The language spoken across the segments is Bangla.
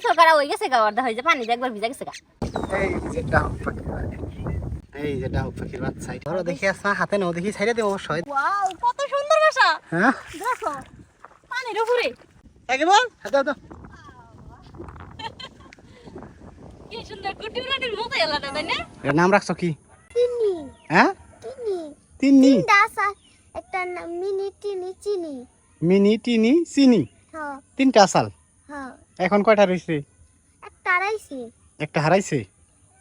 গোসল করা হয়ে গেছে গা অর্ধা হয়ে যে পানি একবার ভিজা গেছে গা। এই যে পাখি এই যে পাখির বাচ্চা। ধরো দেখি আসা হাতে নাও দেখি ছাইড়ে দেবো অবশ্যই। ওয়াও কত সুন্দর বাসা। হ্যাঁ? দেখো পানির উপরে। বল হাতে দাও কি সুন্দর কুটি মতো এলা না তাই না? এর নাম রাখছো কি? চিনি। হ্যাঁ? চিনি। তিন্নি। দাসা একটা নাম মিনি চিনি চিনি। মিনি টিনি চিনি। হ্যাঁ। তিনটা আসাল। হ্যাঁ এখন কয়টা রইছে? একটা আড়াইশি একটা হারাইছে?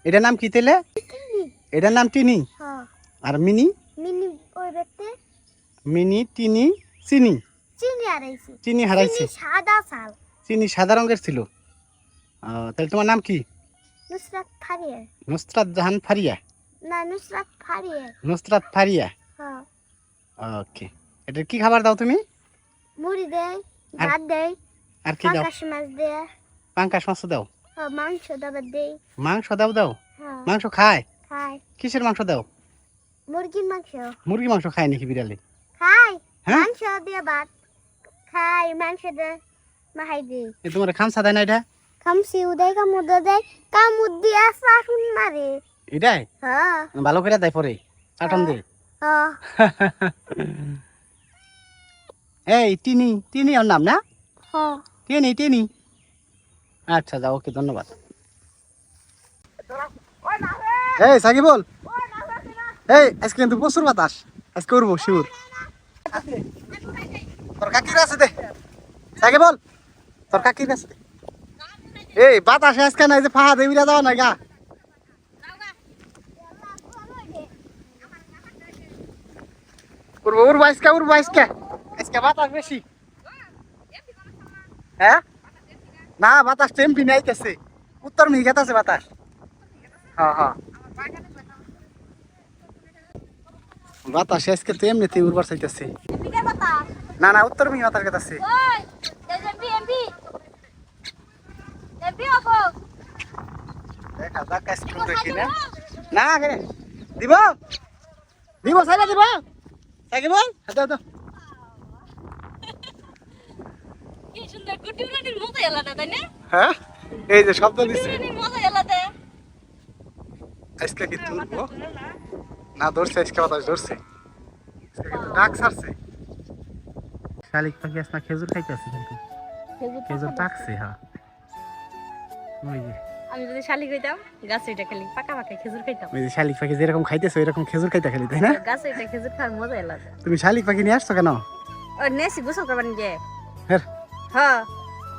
এটার নাম কি তেলে এটার নাম টিনি? হ্যাঁ। আর মিনি? মিনি ওই ব্যক্তি মিনি টিনি চিনি? চিনি আড়াইশি চিনি হারাইছে? সাদা সাল চিনি সাদা রঙের ছিল। তাহলে তোমার নাম কি? নুসরাত ফারিয়া। নুসরাত জাহান ফারিয়া? না নুসরাত ফারিয়া। নুসরাত ফারিয়া? হ্যাঁ। ওকে। এটা কি খাবার দাও তুমি? মুড়ি দেয় ভাত দেয়। আর কি দাও? পাঙ্কাশ মাছ দেয় পাঙ্কাশ মাছ দাও। মাংস দাবার মাংস দাও দাও। হ্যাঁ। মাংস খায়? খায়। কিসের মাংস দাও? মুরগির মাংস। মুরগি মাংস খায় নাকি বিড়ালে? খায়। হ্যাঁ? মাংস দিয়ে ভাত। খায় মাংস দিয়ে মাহাই দিয়ে এ তোমার খামসা দেয় না এটা? খামসি উদয় কামুদ দেয়। কামুদ দিয়ে শাসন মারে। এটাই? হ্যাঁ। ভালো করে দেয় পরে। চাটন দে। এই টিনি টিনি ওর নাম না? হ্যাঁ। টিনি টিনি। আচ্ছা যাও ওকে, ধন্যবাদ। এই সাকি বল। এই, আজকে কিন্তু প্রচুর বাতাস। আজকে উঠবো শিউর। তোর কাকির আছে দে। সাকি বল। তোর কাকির আছে এই, বাতাসে আজকে নাই যে ফাহা দেবিরা যাওয়া না গা। উড়বো উড়বো, আজকে উড়বো, আজকে। আজকে বাতাস বেশি। হ্যাঁ? না বাতাস টেম্পি নাইতেছে। উত্তর মিহিঘাত আছে বাতাস। হ্যাঁ হ্যাঁ। বাতাস আজকে তো এমনিতে উর্বর চাইতেছে। না না উত্তর মিহি বাতাস কাছে দেখা যাক না না দিব? দিব সাইলা দিব? সাইকে বল দাও দাও কি মতো এলা না তাই না? হ্যাঁ? এই যে শব্দ কুটি মতো এলাতে আজকে কি তুলবো না ধরছে আজকে বাতাস ধরছে। আজকে ডাক ছাড়ছে। শালিক পাখি আসমা খেজুর খাইতেছে কিন্তু? খেজুর টাকছে হ্যাঁ। ওই যে। আমি যদি শালি খাইতাম গাছে এটা খালি পাকা পাকা খেজুর খাইতাম। ওই যে শালিক পাখি যেরকম খাইতেছে ওইরকম খেজুর খাইতে খালি তাই না? গাছে এটা খেজুর খাওয়ার মজা এলাতে তুমি শালিক পাখি নিয়ে আসছো কেন? ওই নেছি গোসল করবার নিয়ে। হ্যাঁ হ্যাঁ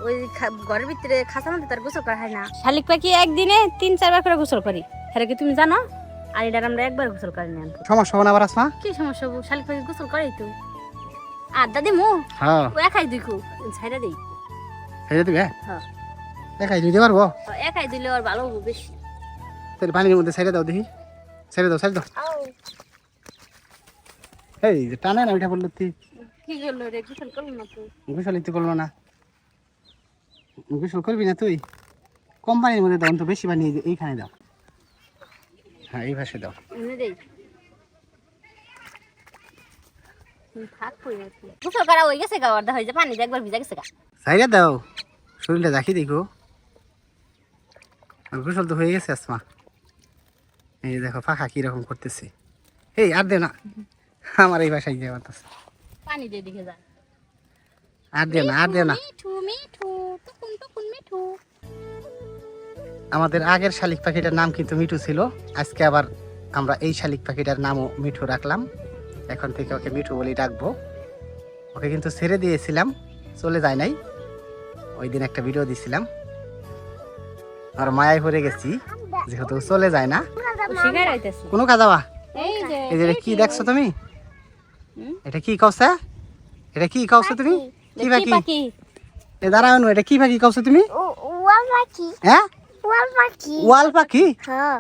ওই খা- ঘরের ভিতরে খাঁচা মধ্যে তার গোসল করা হয় না। শালিক পাখি একদিনে তিন চারবার করে গোসল করি। হ্যাঁ কি তুমি জানো? আর এটার আমরা একবার গোসল করি না। সমস্যা হবে না আবার আসমা? কি সমস্যা হব? শালিক পাখি গোসল করে তো। আর দাদি মু হ্যাঁ। ও একাই দুইকু ছাইরা দিই। খাইতে দিবে? হ্যাঁ। দেখাই দিতে পারব? একাই দিলে আর ভালো হব বেশি। তাহলে পানির মধ্যে ছেড়ে দাও দেখি। ছেড়ে দাও ছেড়ে দাও। এই যে টানে না ওইটা বলল তুই। কি করল রে? গোসল করল না তো? গোসল ইতে করল না। গোসল করবি না তুই? কম পানির মধ্যে দাও তো বেশি পানি এই- এইখানে দাও। হ্যাঁ এই পাশে দাও। গোসল করা হয়ে গেছে গা অর্ধা হয়ে যে পানি একবার ভিজা গেছে গা। সাইডে দাও শরীরটা দেখি দেখো। আর গোসল তো হয়ে গেছে আসমা। এই দেখো পাখা কীরকম করতেছে। এই আর দে না। আমার এই বাসায় গিয়ে পানি দিয়ে দিকে যা। আর দে না আর দে না। টুকুন টুকুন মিঠু? আমাদের আগের শালিক পাখিটার নাম কিন্তু মিঠু ছিল। আজকে আবার আমরা এই শালিক পাখিটার নামও মিঠু রাখলাম। এখন থেকে ওকে মিঠু বলেই ডাকবো। ওকে কিন্তু ছেড়ে দিয়েছিলাম চলে যায় নাই। ওই দিন একটা ভিডিও দিছিলাম। আর মায়ায় পড়ে গেছি যেহেতু ও চলে যায় না। কোনো কাজাবা এই যে এই যে কি দেখছ তুমি? এটা কি কওছে? এটা কি কওছো তুমি? কি পাখি। এ দাঁড়াও না, এটা কি পাখি কওছো তুমি? ওয়াল পাখি। হ্যাঁ? ওয়াল পাখি। ওয়াল পাখি? হ্যাঁ।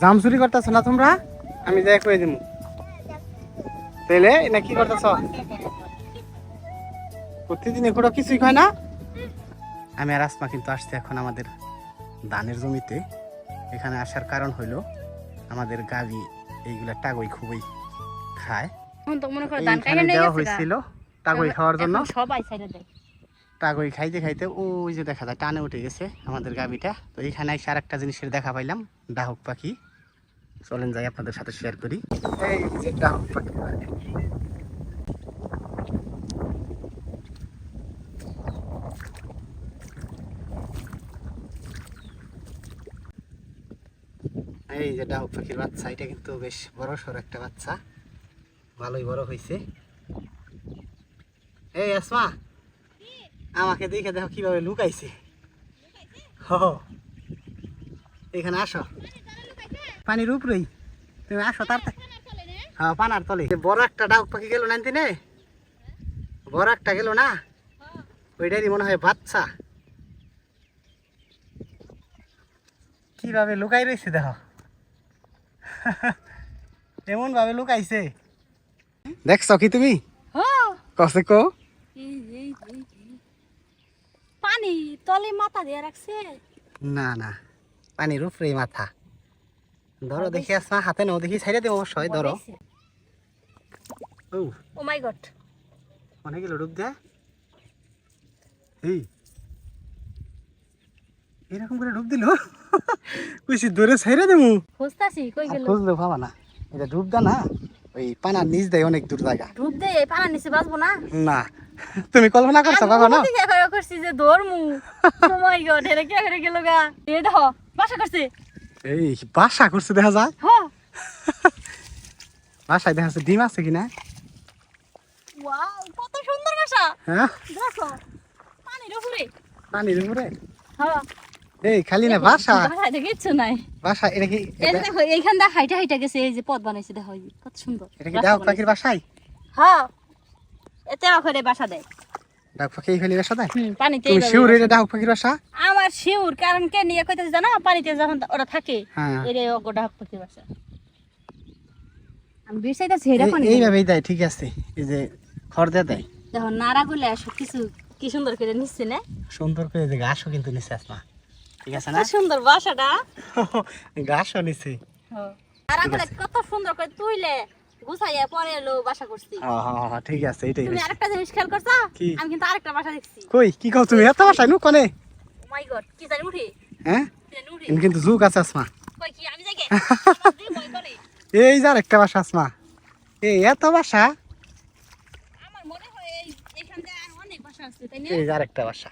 জাম চুরি করতেছো না তোমরা? আমি যাই কয়ে দিব তাইলে না কি করতেছ? প্রতিদিন এগুলো কিছুই খায় না? আমি আর আসমা কিন্তু আসছি এখন আমাদের ধানের জমিতে। এখানে আসার কারণ হইল আমাদের গাভি এইগুলা টাগই খুবই খায়। এখন তো মনে করো ধান এইখানে নিয়ে দেওয়া গেছে হয়েছিল। টাগই খাওয়ার জন্য? সবাই দেয় টাগই খাইতে খাইতে ওই যে দেখা যায় টানে উঠে গেছে আমাদের গাবিটা তো এইখানে এসে আরেকটা জিনিসের দেখা পাইলাম ডাহক পাখি। চলেন যাই আপনাদের সাথে শেয়ার করি। এই যে ডাহক পাখি। এই যে ডাহক পাখির বাচ্চা এটা কিন্তু বেশ বড় সড় একটা বাচ্চা। ভালোই বড় হয়েছে এই আসমা আমাকে দেখে দেখো কীভাবে লুকাইছে। হ এখানে আসো। পানির উপরেই। তুমি আসো তার হ্যাঁ পানার তলে। বড় একটা ডাক পাখি গেল না দিনে বড় একটা গেল না? ওইটারই মনে হয় বাচ্চা। কীভাবে লুকাই রয়েছে দেখো। এমন ভাবে লুকাইছে। দেখছ কি তুমি? কসে কো পানি তলে মাথা দিয়ে রাখছে? না না। পানির উপরেই মাথা। ধরো দেখি আসা হাতে নাও দেখি ছাইড়ে দেবো অবশ্যই ধরো। ও। ও মাই গড অনেক দেয়। এই। এরকম করে ডুব দিল? কইছি ধরে ছাইড়ে দেবো? খুঁজতাছি কই গেল? খুঁজলেও পাবা না। এটা ডুব দা না ওই পানার নিচ দেয় অনেক দূর জায়গা। ডুব দে এই পানা নিচে বাঁচবো না? না। তুমি কল্পনা করছ আমি কখনো? করছি যে ধরমু। মাই গড এটা কি করে গেল গা? এ দেখো বাসা করছে। এই বাসা করছে দেখা যায় হ। বাসায় দেখা যাচ্ছে ডিম আছে কিনা ওয়াও কত সুন্দর বাসা। হ্যাঁ? দেখো পানির উপরে। পানির উপরে? হ্যাঁ। এই খালি না বাসা? বাসায় তো কিচ্ছু নাই। বাসা এটা কি দেখো এইখান দিয়ে হাইটা হাইটা গেছে এই যে পথ বানাইছে দেখো কত সুন্দর। এটা কি ডাক পাখির বাসায়? হ্যাঁ। এতে করে বাসা দেয়। ডাক পাখি এই বাসা দেয়? পানিতে তুমি শিউর এটা ডাক পাখির বাসা? আমার শিউর কারণ কে নিয়ে কইতেছে জানো? পানিতে যখন ওরা থাকে হ্যাঁ। এরে গোটা পড়তে বাসা। আমি বিষয়টা ছেড়ে পানি এইভাবেই দেয় ঠিক আছে। এই যে খড় দিয়ে দেয়। দেখো নাড়া গুলে কিছু কি সুন্দর করে নিচ্ছে না? সুন্দর করে যে ঘাসও কিন্তু নিচে আসমা। ঠিক আছে না? সুন্দর বাসাটা। ঘাসও নিচে নাড়া গুলে কত সুন্দর করে তুইলে। গুছাইয়া পরে এলো বাসা করছি। হ্যাঁ হ্যাঁ হ্যাঁ, ঠিক আছে এটাই তুমি আরেকটা জিনিস খেয়াল করছ? আমি কিন্তু আরেকটা বাসা দেখছি। কই কি কও তুমি? এত বাসায় নু। কনে মাই গড কি জানি উঠি? হ্যাঁ? কিন্তু জুক আছে আসমা। কই কি আমি জাগে আমার দিয়ে ভয় করে এই যার একটা বাসা আসমা। এই এত বাসা? আমার মনে হয় এই থেকে আর অনেক বাসা আছে তাই না? এই যার একটা বাসা।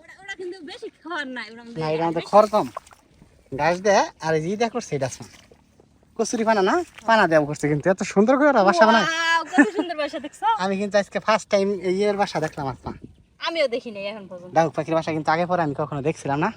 ওরা ওরা কিন্তু বেশি নাই ওরা খড় কম। ঘাস দেয় আর এই দেখো সেটা আসমা। কচুরি পানা না? পানা দেওয়া করছে কিন্তু এত সুন্দর করে ওরা বাসা বানায়। আমি কিন্তু আজকে ফার্স্ট টাইম ইয়ের বাসা দেখলাম আপনার আমিও দেখিনি এখন পর্যন্ত। ডাউক পাখির বাসা কিন্তু আগে পরে আমি কখনো দেখছিলাম না।